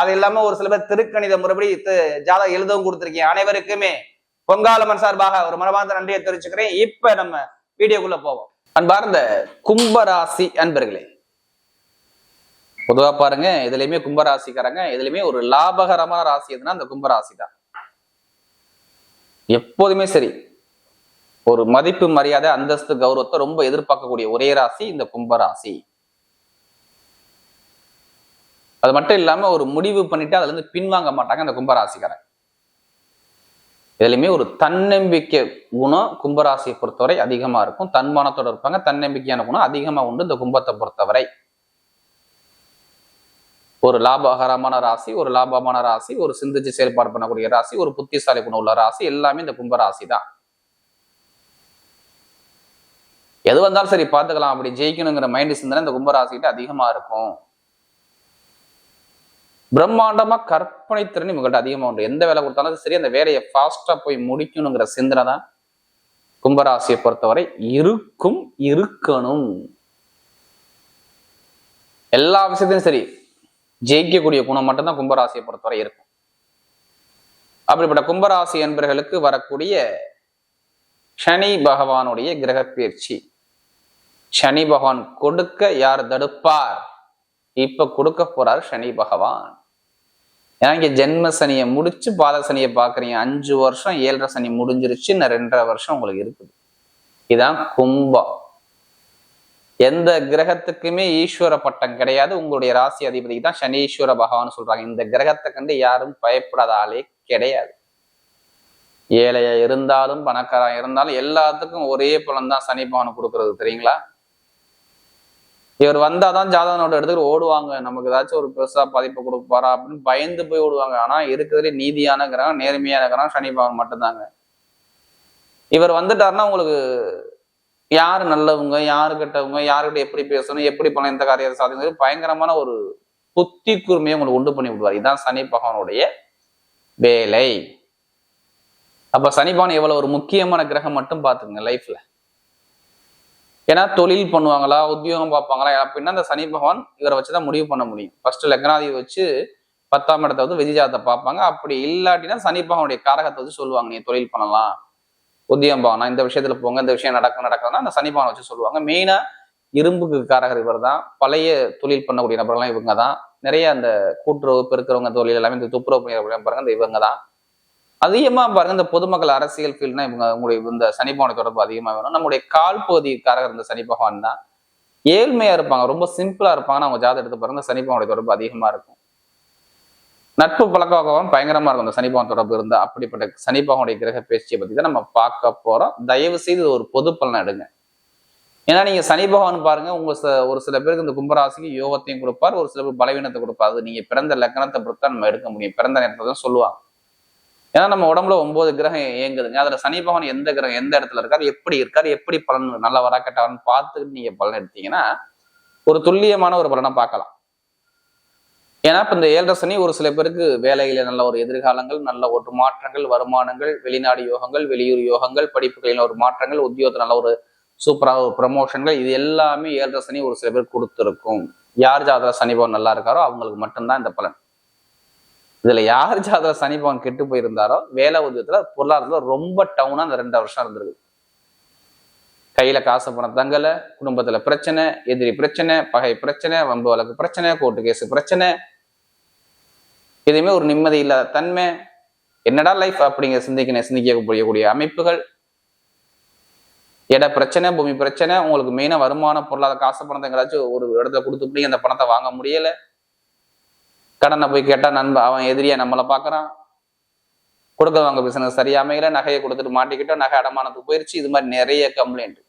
அது இல்லாம ஒரு சில பேர் திருக்கணித முறைப்படி ஜாதகம் எழுதவும் கொடுத்துருக்கீங்க. அனைவருக்குமே பொங்காலமன் சார்பாக ஒரு மனமார்ந்த நன்றியை தெரிவிச்சுக்கிறேன். இப்ப நம்ம வீடியோக்குள்ள போவோம். அன்பார்ந்த கும்பராசி அன்பர்களே பொதுவா பாருங்க இதுலயுமே கும்பராசிக்காரங்க இதுலயுமே ஒரு லாபகரமான ராசி எதுனா அந்த கும்பராசி தான் எப்போதுமே சரி ஒரு மதிப்பு மரியாதை அந்தஸ்து கௌரவத்தை ரொம்ப எதிர்பார்க்கக்கூடிய ஒரே ராசி இந்த கும்பராசி. அது மட்டும் இல்லாம ஒரு முடிவு பண்ணிட்டு அதுல இருந்து பின்வாங்க மாட்டாங்க அந்த கும்பராசிக்காரன். இதுலையுமே ஒரு தன்னம்பிக்கை குணம் கும்பராசியை பொறுத்தவரை அதிகமா இருக்கும். தன்மானத்தோட இருப்பாங்க. தன்னம்பிக்கையான குணம் அதிகமா உண்டு இந்த கும்பத்தை பொறுத்தவரை. ஒரு லாபகரமான ராசி ஒரு லாபமான ராசி ஒரு சிந்திச்சு செயல்பாடு பண்ணக்கூடிய ராசி ஒரு புத்திசாலி குணம் உள்ள ராசி எல்லாமே இந்த கும்பராசி தான் எது வந்தாலும் சரி பார்த்துக்கலாம். அப்படி ஜெயிக்கணுங்கிற மைண்ட் சிந்தனை இந்த கும்பராசிக்கிட்ட அதிகமா இருக்கும். பிரம்மாண்டமா கற்பனை திறன் இவங்கள்ட்ட அதிகமா உண்டு. எந்த வேலை கொடுத்தாலும் சரி அந்த வேலையை ஃபாஸ்டா போய் முடிக்கணுங்கிற சிந்தனை தான் கும்பராசியை பொறுத்தவரை இருக்கும் இருக்கணும். எல்லா விஷயத்தையும் சரி ஜெயிக்கக்கூடிய குணம் மட்டும்தான் கும்பராசியை பொறுத்தவரை இருக்கும். அப்படிப்பட்ட கும்பராசி என்பர்களுக்கு வரக்கூடிய சனி பகவானுடைய கிரக பயிற்சி சனி பகவான் கொடுக்க யார் தடுப்பார்? இப்ப கொடுக்க போறார் சனி பகவான். ஏன்னா இங்க ஜென்ம சனியை முடிச்சு பாத சனியை பாக்குறீங்க அஞ்சு வருஷம் ஏழரை சனி முடிஞ்சிருச்சு இன்னும் ரெண்டரை வருஷம் உங்களுக்கு இருக்குது. இதான் கும்பம். எந்த கிரகத்துக்குமே ஈஸ்வர பட்டம் கிடையாது. உங்களுடைய ராசி அதிபதிக்கு தான் சனீஸ்வர பகவான் சொல்றாங்க. இந்த கிரகத்தை கண்டு யாரும் பயப்படாத ஆளே கிடையாது. ஏழையா இருந்தாலும் பணக்காரா இருந்தாலும் எல்லாத்துக்கும் ஒரே பலன் தான் சனி பகவான் கொடுக்கறது. தெரியுங்களா? இவர் வந்தாதான் ஜாதக நோட்டு எடுத்துட்டு ஓடுவாங்க. நமக்கு ஏதாச்சும் ஒரு பெருசா பாதிப்பு கொடுப்பாரா அப்படின்னு பயந்து போய் ஓடுவாங்க. ஆனா இருக்கிறதுலே நீதியான கிரகம் நேர்மையான கிரகம் சனி பகவான் மட்டும்தாங்க. இவர் வந்துட்டாருன்னா உங்களுக்கு யார் நல்லவங்க யாரு கெட்டவங்க யாருக்கிட்ட எப்படி பேசணும் எப்படி பண்ண எந்த காரியத்தை சாதிக்கிறது பயங்கரமான ஒரு புத்தி கூர்மையை உங்களுக்கு உண்டு பண்ணி விடுவார். இதுதான் சனி பகவானுடைய வேலை. அப்ப சனி பகவான் எவ்வளவு ஒரு முக்கியமான கிரகம் மட்டும் பாத்துங்க லைஃப்ல ஏன்னா தொழில் பண்ணுவாங்களா உத்தியோகம் பார்ப்பாங்களா அப்படின்னா அந்த சனி பகவான் இவரை வச்சுதான் முடிவு பண்ண முடியும். ஃபர்ஸ்ட் லக்னாதியை வச்சு பத்தாம் இடத்தை வந்து விஜயஜாதத்தை பார்ப்பாங்க. அப்படி இல்லாட்டினா சனி பகவானுடைய காரகத்தை வச்சு சொல்லுவாங்க நீ தொழில் பண்ணலாம் உத்தியம் பகவான் இந்த விஷயத்துல போங்க இந்த விஷயம் நடக்கும் நடக்குதுன்னா அந்த சனி பகவானை வச்சு சொல்லுவாங்க. மெயினா இரும்புக்கு காரகர் இவர் தான் பழைய தொழில் பண்ணக்கூடிய நபர்கள்லாம் இவங்க தான் நிறைய அந்த கூட்டுறவு பெருக்கிறவங்க தொழில் எல்லாமே இந்த துப்புரவு பண்ணிடுறவங்க பாருங்க இந்த இவங்க தான் அதிகமாக பாருங்க இந்த பொதுமக்கள் அரசியல் ஃபீல்ட்னா இவங்க உங்களுடைய இந்த சனி தொடர்பு அதிகமாக வேணும். நம்முடைய கால் பகுதிக்காரர் இந்த சனி பகவான் தான். ஏழ்மையா இருப்பாங்க ரொம்ப சிம்பிளா இருப்பாங்க அவங்க ஜாதகம் எடுத்து பாருங்க சனி பகவானுடைய தொடர்பு அதிகமா இருக்கும். நட்பு பழக்க வழக்கம் பயங்கரமா இருக்கும் இந்த சனி பகவான் தொடர்பு இருந்தால் அப்படிப்பட்ட சனி பகவானுடைய கிரக பேச்சியை பத்தி தான் நம்ம பார்க்க போறோம். தயவு செய்து ஒரு பொது பலனை எடுங்க. ஏன்னா நீங்க சனி பகவான் பாருங்க உங்க ஒரு சில பேருக்கு இந்த கும்பராசிக்கு யோகத்தையும் கொடுப்பார் ஒரு சில பேர் பலவீனத்தை கொடுப்பாரு. அது நீங்க பிறந்த லக்கணத்தை பொறுத்து தான் நம்ம எடுக்க முடியும். பிறந்த நேரத்தை தான் சொல்லுவாங்க. ஏன்னா நம்ம உடம்புல ஒன்பது கிரகம் இயங்குதுங்க. அதுல சனி பகவான் எந்த கிரகம் எந்த இடத்துல இருக்காரு எப்படி இருக்காரு எப்படி பலன் நல்ல வரா கெட்டவரான்னு பார்த்துட்டு நீங்க பலன் எடுத்தீங்கன்னா ஒரு துல்லியமான ஒரு பலனை பார்க்கலாம். ஏன்னா இப்ப இந்த ஏழரை சனி ஒரு சில பேருக்கு வேலையில நல்ல ஒரு எதிர்காலங்கள் நல்ல ஒரு மாற்றங்கள் வருமானங்கள் வெளிநாடு யோகங்கள் வெளியூர் யோகங்கள் படிப்புகளில் ஒரு மாற்றங்கள் உத்தியோகத்தில் நல்ல ஒரு சூப்பராக ஒரு ப்ரமோஷன்கள் இது எல்லாமே ஏழரை சனி ஒரு சில பேர் கொடுத்துருக்கும். யார் ஜாதக சனி பவன் நல்லா இருக்காரோ அவங்களுக்கு மட்டும்தான் இந்த பலன். இதுல யார் ஜாதக சனி பவன் கெட்டு போயிருந்தாரோ வேலை உதயத்துல பொருளாதாரத்துல ரொம்ப டவுனா அந்த ரெண்டு வருஷம் இருந்திருக்கு கையில காசு பணம் தங்கல குடும்பத்துல பிரச்சனை எதிரி பிரச்சனை பகை பிரச்சனை வம்பு வழக்கு பிரச்சனை கோர்ட்டு கேஸ் பிரச்சனை. எதுவுமே ஒரு நிம்மதி இல்லாத தன்மை. என்னடா லைஃப் அப்படிங்கிற சிந்திக்க சிந்திக்க அமைப்புகள். இட பிரச்சனை பூமி பிரச்சனை உங்களுக்கு மெயினாக வருமான பொருளாதார காசு பணத்தை எங்கேயாச்சும் ஒரு இடத்துல கொடுத்துப்படி அந்த பணத்தை வாங்க முடியல. கடனை போய் கேட்டால் நண்பன் அவன் எதிரியா நம்மளை பார்க்குறான். கொடுக்கறவங்க பிசினஸ் சரியா அமையல நகையை கொடுத்துட்டு மாட்டிக்கிட்டோம் நகை அடமானத்துக்கு போயிடுச்சு இது மாதிரி நிறைய கம்ப்ளைண்ட்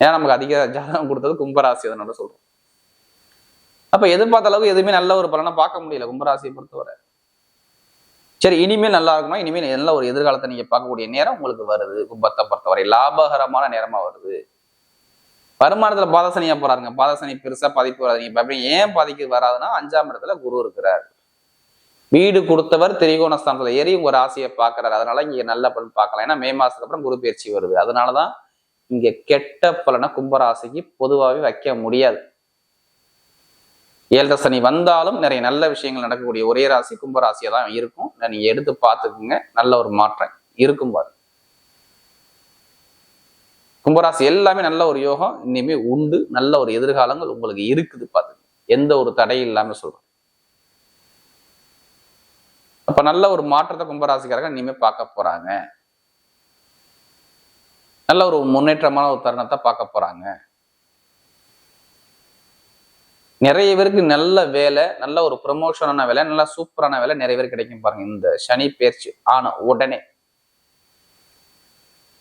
ஏன்னா நமக்கு அதிக ஜாதகம் கொடுத்தது கும்பராசி அதனோட சொல்றோம். அப்ப எதிர்பார்த்த அளவுக்கு எதுவுமே நல்ல ஒரு பலனை பார்க்க முடியல கும்பராசியை பொறுத்தவரை. சரி இனிமேல் நல்லா இருக்குமா? இனிமேல் நல்ல ஒரு எதிர்காலத்தை நீங்க பார்க்கக்கூடிய நேரம் உங்களுக்கு வருது. கும்பத்தை பொறுத்தவரை லாபகரமான நேரமா வருது. வருமானத்துல பாதசனியா போறாருங்க. பாதசனி பெருசா பாதிப்பு வராதுங்க பயப்படி ஏன் பாதிக்கு வராதுன்னா அஞ்சாம் இடத்துல குரு இருக்கிறார். வீடு கொடுத்தவர் திரிகோணஸ்தானத்துல ஏறி உங்க ராசியை பாக்குறாரு அதனால இங்க நல்ல பலன் பார்க்கலாம். ஏன்னா மே மாசத்துக்கு அப்புறம் குரு பயிற்சி வருது. அதனாலதான் இங்க கெட்ட பலனை கும்பராசிக்கு பொதுவாகவே வைக்க முடியாது. ஏழரை சனி வந்தாலும் நிறைய நல்ல விஷயங்கள் நடக்கக்கூடிய ஒரே ராசி கும்பராசியா தான் இருக்கும் நீங்க எடுத்து பார்த்துக்குங்க. நல்ல ஒரு மாற்றம் இருக்கும் பாரு கும்பராசி எல்லாமே நல்ல ஒரு யோகம் இனிமே உண்டு. நல்ல ஒரு எதிர்காலங்கள் உங்களுக்கு இருக்குது பார்த்து எந்த ஒரு தடையும் இல்லாமல் சொல்றேன். அப்ப நல்ல ஒரு மாற்றத்தை கும்பராசிக்காரங்க இனிமே பார்க்க போறாங்க. நல்ல ஒரு முன்னேற்றமான ஒரு தருணத்தை பார்க்க போறாங்க. நிறைய பேருக்கு நல்ல வேலை நல்ல ஒரு ப்ரொமோஷனான வேலை நல்ல சூப்பரான வேலை நிறைய பேர் கிடைக்கும் பாருங்க. இந்த சனி பயிற்சி ஆன உடனே.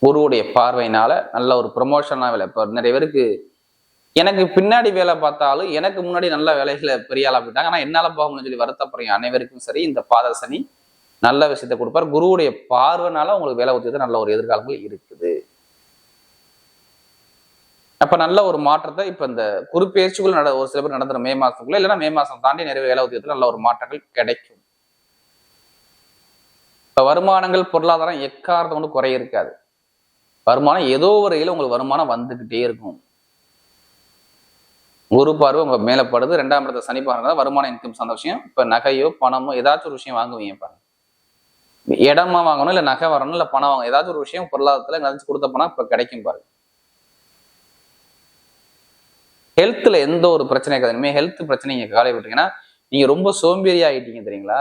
குருவுடைய பார்வையினால நல்ல ஒரு ப்ரொமோஷனாக வேலை. இப்போ நிறைய பேருக்கு எனக்கு பின்னாடி வேலை பார்த்தாலும் எனக்கு முன்னாடி நல்ல வேலைகளை பெரிய ஆளாக போயிட்டாங்க. ஆனால் என்னால போக முடியும் சொல்லி வருத்தப்படுறீங்க. அனைவருக்கும் சரி இந்த பாதசனி நல்ல விஷயத்தை கொடுப்பார். குருவுடைய பார்வைனால உங்களுக்கு வேலை உத்தியது நல்ல ஒரு எதிர்காலங்கள் இருக்குது. அப்ப நல்ல ஒரு மாற்றத்தை இப்ப இந்த குறுப்பெயர்ச்சிக்குள்ள நட ஒரு சில பேர் நடந்துடும் மே மாசத்துக்குள்ள இல்லைன்னா மே மாசம் தாண்டி நிறைய வேலை உத்தியத்துல நல்ல ஒரு மாற்றங்கள் கிடைக்கும். இப்ப வருமானங்கள் பொருளாதாரம் எக்காரத்தை கொண்டு குறைய இருக்காது வருமானம் ஏதோ ஒரு உங்களுக்கு வருமானம் வந்துகிட்டே இருக்கும். ஒரு பார்வை உங்க மேலப்படுது ரெண்டாம் இடத்த சனி பாருங்க வருமானம் இன்கம் சந்தோஷம் இப்ப நகையோ பணமோ ஏதாச்சும் ஒரு விஷயம் வாங்குவீங்க பாருங்க. இடமா வாங்கணும் இல்ல நகை வரணும் இல்ல பணம் வாங்கணும் ஏதாச்சும் ஒரு விஷயம் பொருளாதாரத்துல நினைச்சு கொடுத்த பணம் இப்ப கிடைக்கும் பாருங்க. ஹெல்த்ல எந்த ஒரு பிரச்சனை இருக்காது. ஹெல்த் பிரச்சனை நீங்க காலை விட்டீங்கன்னா நீங்க ரொம்ப சோம்பேறி ஆகிட்டீங்க தெரியுங்களா?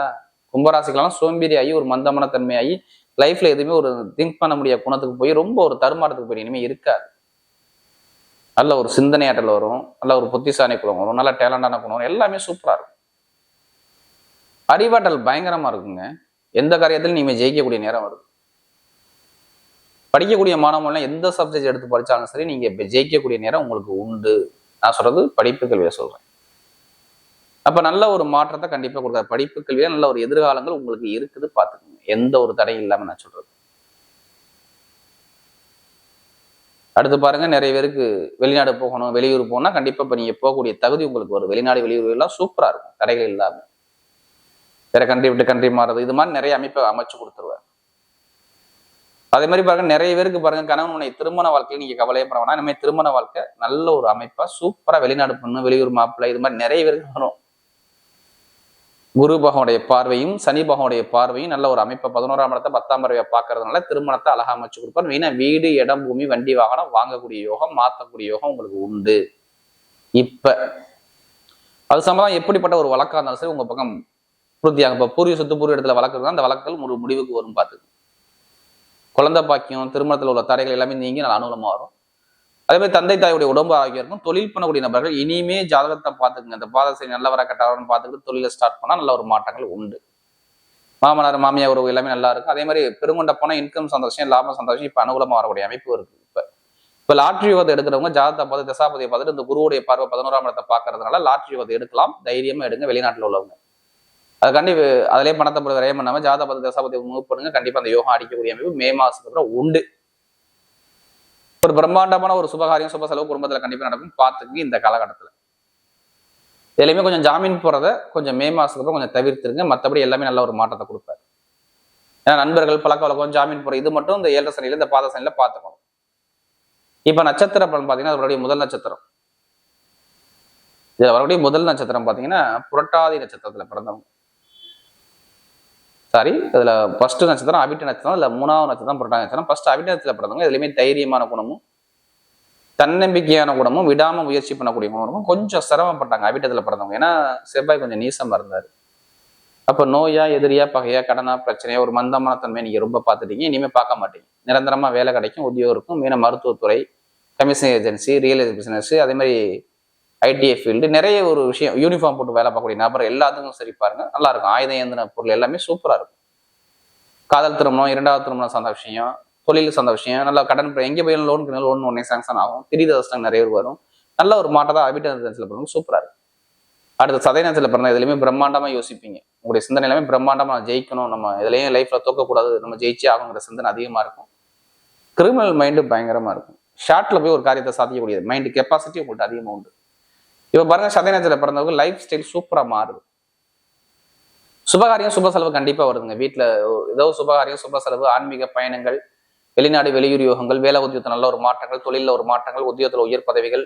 கும்பராசிக்கெல்லாம் சோம்பேறி ஆகி ஒரு மந்தமான தன்மையாகி லைஃப்ல எதுவுமே ஒரு திங்க் பண்ண முடியாத குணத்துக்கு போய் ரொம்ப ஒரு தருமாறத்துக்கு போய் இனிமேல் இருக்காது. நல்ல ஒரு சிந்தனையாற்றல் வரும். நல்ல ஒரு புத்திசாலி குணம் வரும். நல்ல டேலண்டான குணம் வரும். எல்லாமே சூப்பராக இருக்கும். அறிவாற்றல் பயங்கரமா இருக்குங்க. எந்த காரியத்திலும் நீங்க ஜெயிக்கக்கூடிய நேரம் வருது. படிக்கக்கூடிய மாணவர்கள் எந்த சப்ஜெக்ட் எடுத்து படித்தாலும் சரி நீங்கள் இப்போ ஜெயிக்கக்கூடிய நேரம் உங்களுக்கு உண்டு. நான் சொல்கிறது படிப்பு கல்வியை சொல்கிறேன் அப்ப நல்ல ஒரு மாற்றத்தை கண்டிப்பா கொடுக்காது. படிப்பு கல்வியில நல்ல ஒரு எதிர்காலங்கள் உங்களுக்கு இருக்குது பார்த்துக்கோங்க. எந்த ஒரு தடையும் இல்லாம நான் சொல்றது. அடுத்து பாருங்க நிறைய பேருக்கு வெளிநாடு போகணும் வெளியூர் போனா கண்டிப்பா இப்போ நீங்கள் போகக்கூடிய தகுதி உங்களுக்கு வரும். வெளிநாடு வெளியூர் எல்லாம் சூப்பரா இருக்கும். தடைகள் இல்லாமல் வேற கண்ட்ரி விட்டு கண்ட்ரி மாறுறது இது மாதிரி நிறைய அமைப்பை அமைச்சு கொடுத்துருவார். அதே மாதிரி பாருங்க நிறைய பேருக்கு பாருங்க கணவன் திருமண வாழ்க்கையில் நீங்க கவலையே பண்ண வேணாம். இனிமேல் திருமண வாழ்க்கை நல்ல ஒரு அமைப்பா சூப்பரா வெளிநாடு பொண்ணு வெளியூர் மாப்பிள்ளை இது மாதிரி நிறைய பேருக்கு வரும். குரு பகவனுடைய பார்வையும் சனி பகவனுடைய பார்வையும் நல்ல ஒரு அமைப்பை பதினோராம் இடத்தை பத்தாம் பறவையை பார்க்கறதுனால திருமணத்தை அழகா அமைச்சு கொடுப்பார். மெயினா வீடு இடம் பூமி வண்டி வாகனம் வாங்கக்கூடிய யோகம் மாற்றக்கூடிய யோகம் உங்களுக்கு உண்டு. இப்ப அது சம்பந்தம் எப்படிப்பட்ட ஒரு வழக்கா இருந்தாலும் சரி உங்க பக்கம் பூர்த்தியாக இப்போ பூர்வீக சொத்து பூர்வ இடத்துல வளர்க்குறது அந்த வழக்குகள் ஒரு முடிவுக்கு வரும் பார்த்து குழந்தை பாக்கியம் திருமணத்தில் உள்ள தடைகள் எல்லாமே நீங்கி நல்ல அனுகூலமாக வரும். அதே மாதிரி தந்தை தாயுடைய உடம்பு ஆகிய இருக்கும் தொழில் பண்ணக்கூடிய நபர்கள் இனிமே ஜாதகத்தை பார்த்துக்குங்க. இந்த பாதசை நல்லவரா கெட்டவரன்னு பார்த்துக்கிட்டு தொழிலை ஸ்டார்ட் பண்ணால் நல்ல ஒரு மாற்றங்கள் உண்டு. மாமனார் மாமியார் உறவு எல்லாமே நல்லா இருக்கும் அதே மாதிரி பெருங்கொண்ட பணம் இன்கம் சந்தோஷம் லாபம் சந்தோஷம் இப்போ அனுகூலமாக வரக்கூடிய அமைப்பு இருக்கு. இப்போ இப்போ லாட்ரி யோகத்தை எடுக்கிறவங்க ஜாதகத்தை பார்த்து தசாபதியை பார்த்துட்டு இந்த குருவுடைய பார்வை பதினோராம் இடத்தை பார்க்கறதுனால லாட்ரி யோகத்தை எடுக்கலாம். தைரியமாக எடுங்க வெளிநாட்டில் உள்ளவங்க. அதுக்காண்டி அதிலே பணத்தை போய் விரயம் பண்ணாமல் ஜாதகத்தை பத தசாபதி மூவ் பண்ணுங்க. அந்த யோகம் அடிக்கக்கூடிய அமைப்பு மே மாதத்துக்கு அப்புறம் உண்டு. ஒரு பிரம்மாண்டமான ஒரு சுபகாரியம் சுப செலவு குடும்பத்துல கண்டிப்பாக நடக்கும். பார்த்துக்கு இந்த காலகட்டத்துல. எதுலையுமே கொஞ்சம் ஜாமீன் போகிறத கொஞ்சம் மே மாசத்துக்கு அப்புறம் கொஞ்சம் தவிர்த்துருங்க. மற்றபடி எல்லாமே நல்ல ஒரு மாற்றத்தை கொடுப்பாரு. ஏன்னா நண்பர்கள் பழக்க வழக்கம் ஜாமீன் போகிற இது மட்டும் இந்த ஏழரை சனியில் இந்த பாத சனியில் பார்த்துக்கணும். இப்ப நட்சத்திர பலன் பாத்தீங்கன்னா அவருடைய முதல் நட்சத்திரம். இது அவருடைய முதல் நட்சத்திரம் பாத்தீங்கன்னா புரட்டாதி நட்சத்திரத்துல பிறந்தவங்க. சாரி அதில் ஃபர்ஸ்ட் நட்சத்திரம் அவிட்ட நட்சத்திரம் இல்லை மூணாவது நட்சத்திரம் புரட்டாதி நட்சத்திரம். ஃபர்ஸ்ட் அபிட்ட நட்சத்திரம் பிறந்தவங்க இதுலயுமே தைரியமான குணமும் தன்னம்பிக்கையான குணமும் விடாமல் முயற்சி பண்ணக்கூடிய குணமும் கொஞ்சம் சிரமப்பட்டாங்க அபிட்டத்தில் பிறந்தவங்க. ஏன்னா செவ்வாய் கொஞ்சம் நீசமாக இருந்தார். அப்போ நோயா எதிரியா பகையா கடனா பிரச்சனையா ஒரு மந்தமான தன்மை நீங்கள் ரொம்ப பார்த்துட்டீங்க. இனிமேல் பார்க்க மாட்டீங்க. நிரந்தரமாக வேலை கிடைக்கும் உத்தியோகம் இருக்கும். மீன மருத்துவத்துறை commission agency real estate business அதே மாதிரி ஐடிஐ ஃபீல்டு நிறைய ஒரு விஷயம் யூனிஃபார்ம் போட்டு வேலை பார்க்கக்கூடிய நபர் எல்லாத்துக்கும் சரி பாருங்க நல்லா இருக்கும் ஆயுதம் ஏந்தின பொருள் எல்லாமே சூப்பராக இருக்கும். காதல் திருமணம் இரண்டாவது திருமணம் சார்ந்த விஷயம் தொழில் சார்ந்த விஷயம் நல்லா கடன் எங்கே போய் லோன் லோன் ஒன்னே சாங்ஷன் ஆகும். திடீர் அதிர்ஷ்டம் நிறைய பேர் வரும். நல்ல ஒரு மாட்டை தான் அபிட்டன்ஸில் பிறகு சூப்பராக இருக்கும். அடுத்து சதயநத்தில் பிறந்த இதுலையுமே பிரம்மாண்டமாக யோசிப்பீங்க. உங்களுடைய சிந்தனை எல்லாமே பிரம்மாண்டமாக ஜெயிக்கணும் நம்ம இதுலையும் லைஃப்பில் தோக்கக்கூடாது நம்ம ஜெயிச்சே ஆகுங்கிற சிந்தனை அதிகமாக இருக்கும். கிரிமினல் மைண்டு பயங்கரமாக இருக்கும். ஷார்ட்டில் போய் ஒரு காரியத்தை சாதிக்கக்கூடியது. மைண்டு கெப்பாசிட்டி உங்கள்கிட்ட அதிகமாக உண்டு. இப்போ பாருங்க சதயநத்தில் பிறந்தவங்க லைஃப் ஸ்டைல் சூப்பராக மாறுது. சுபகாரியம் சுப செலவு கண்டிப்பாக வருதுங்க. வீட்டில் ஏதோ சுபகாரியம் சுப செலவு ஆன்மீக பயணங்கள் வெளிநாடு வெளியூர் யோகங்கள் வேலை உத்தியோகத்தில் நல்ல ஒரு மாற்றங்கள் தொழிலில் ஒரு மாற்றங்கள் உத்தியோகத்தில் உயர் பதவிகள்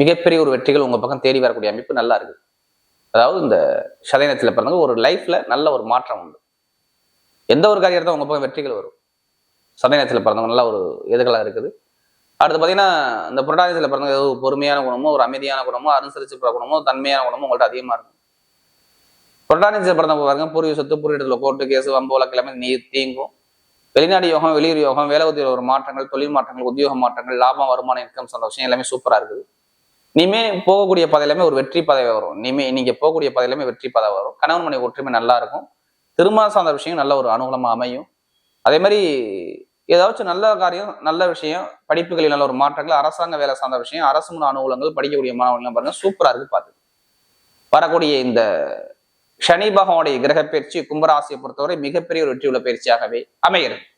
மிகப்பெரிய ஒரு வெற்றிகள் உங்கள் பக்கம் தேடி வரக்கூடிய அமைப்பு நல்லா இருக்கு. அதாவது இந்த சதயனத்தில் பிறந்தவங்க ஒரு லைஃப்ல நல்ல ஒரு மாற்றம் உண்டு. எந்த ஒரு காரியத்தை உங்கள் பக்கம் வெற்றிகள் வரும்? சதயனத்தில் பிறந்தவங்க நல்ல ஒரு எதிர்காலம் இருக்குது. அடுத்து பார்த்தீங்கன்னா இந்த புரட்டாதியத்தில் பிறந்த ஏதோ ஒரு பொறுமையான குணமோ ஒரு அமைதியான குணமோ அனுசரிச்சு போகிற குணமோ தன்மையான குணமோ உங்கள்ட்ட அதிகமாக இருக்கும். புரட்டாதியத்தில் பிறந்த பாருங்க பூர்வீக சொத்து பூர்வீகத்தில் கோர்ட்டு கேஸ் வம்பு வழக்கிழமை நீ தீங்கும். வெளிநாடு யோகம் வெளியூர் யோகம் வேலை உத்தியோக ஒரு மாற்றங்கள் தொழில் மாற்றங்கள் உத்தியோக மாற்றங்கள் லாபம் வருமானம் இன்கம் சார்ந்த விஷயம் எல்லாமே சூப்பராக இருக்குது. இனிமே போகக்கூடிய பாதை ஒரு வெற்றி பதவி வரும். இனிமே நீங்க போகக்கூடிய பதையிலுமே வெற்றி பதவி வரும். கணவன் மனைவி ஒற்றுமை நல்லா இருக்கும். திருமணம் சார்ந்த விஷயம் நல்ல ஒரு அனுகூலமாக அமையும். அதே மாதிரி ஏதாச்சும் நல்ல காரியம் நல்ல விஷயம் படிப்புகளில் நல்ல ஒரு மாற்றங்கள் அரசாங்க வேலை சார்ந்த விஷயம் அரசு முன் அனுகூலங்கள் படிக்கக்கூடிய மாணவர்கள் பாருங்க சூப்பரா இருக்கு பார்த்து. வரக்கூடிய இந்த சனி பகவானுடைய கிரக பயிற்சி கும்பராசியை பொறுத்தவரை மிகப்பெரிய ஒரு வெற்றி உள்ள பயிற்சியாகவே அமைகிறது.